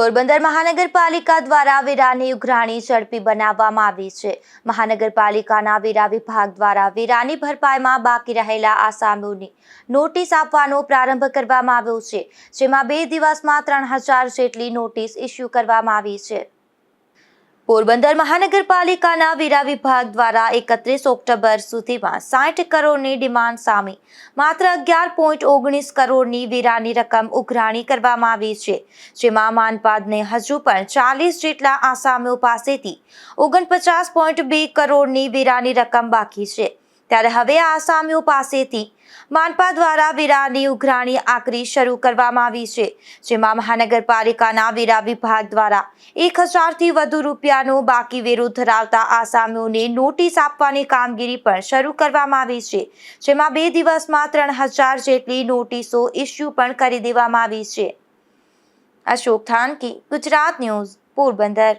પોરબંદર મહાનગરપાલિકા દ્વારા વેરાની ઉઘરાણી ઝડપી બનાવવામાં આવી છે. મહાનગરપાલિકાના વેરા વિભાગ દ્વારા વેરાની ભરપાઈમાં બાકી રહેલા આસામીઓની નોટિસ આપવાનો પ્રારંભ કરવામાં આવ્યો છે, જેમાં બે દિવસમાં ત્રણ હજાર જેટલી નોટિસ ઇસ્યુ કરવામાં આવી છે. પોરબંદર મહાનગરપાલિકાના વેરા વિભાગ દ્વારા એકત્રીસ ઓક્ટોબર સુધીમાં સાઠ કરોડની ડિમાન્ડ સામે માત્ર અગિયાર પોઈન્ટ ઓગણીસ કરોડની વેરાની રકમ ઉઘરાણી કરવામાં આવી છે, જેમાં માનપાદને હજુ પણ ચાલીસ જેટલા આસામીઓ પાસેથી ઓગણપચાસ પોઈન્ટ બે કરોડની વેરાની રકમ બાકી છે. ત્યારે હવે આ આસામીઓ પાસેથી માનપા દ્વારા વીરાની ઉઘરાણી આકરી શરૂ કરવામાં આવી છે, જેમાં મહાનગરપાલિકાના વેરા વિભાગ દ્વારા એક હજારથી વધુ રૂપિયાનો બાકી વેરો ધરાવતા આસામીઓને નોટિસ આપવાની કામગીરી પણ શરૂ કરવામાં આવી છે, જેમાં બે દિવસમાં ત્રણ હજાર જેટલી નોટિસો ઇસ્યુ પણ કરી દેવામાં આવી છે. અશોક થાનકી, ગુજરાત ન્યૂઝ, પોરબંદર.